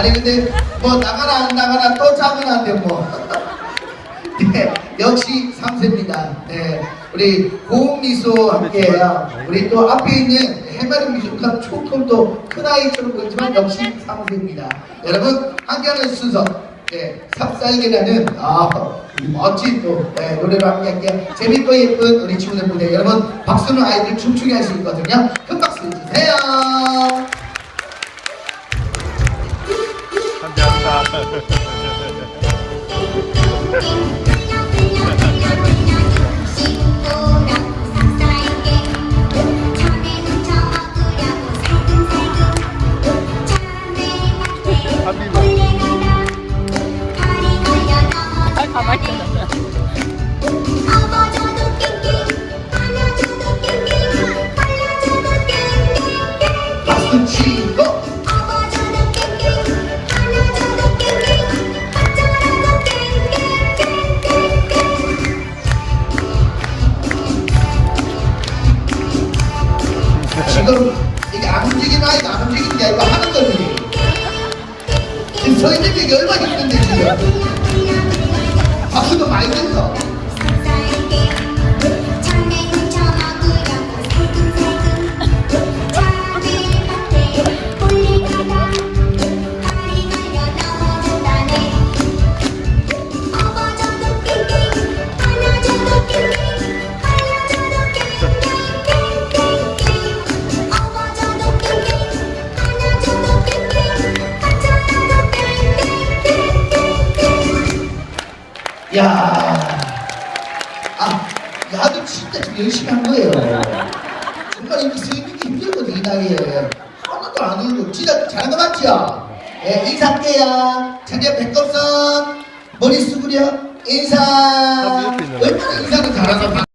아니 근데 뭐 나가나 안 나가나 또 작은 한데 뭐. 네, 역시 3세입니다. 네, 우리 고음 미소 함께해요. 우리 또 앞에 있는 해마리 미소가 조금 더 큰 아이처럼 보이지만 역시 3세입니다. 여러분 함께하는 순서 네, 삽살개라는 아, 멋진 또 네, 노래로 함께할게요. 재밌고 예쁜 우리 친구들 무대 여러분 박수는 아이들 춤추게 할 수 있거든요. 큰 박수 주세요. 다리 걸려 넘어 지금 이게 안 움직이는 아이가 안 움직이는 게 아니고 하는 거지. 지금 서 있는 게 얼마나 힘든데 지금. 야, 아, 야도 진짜 열심히 한 거예요. 정말 이렇게 게 힘들거든 이 나이에. 하나도 안 울고 진짜 잘한 거 맞지요? 예, 인사할게요. 자기야 백검선 머리 숙으려 인사. 있는 거. 얼마나 인사를 잘하나 봐.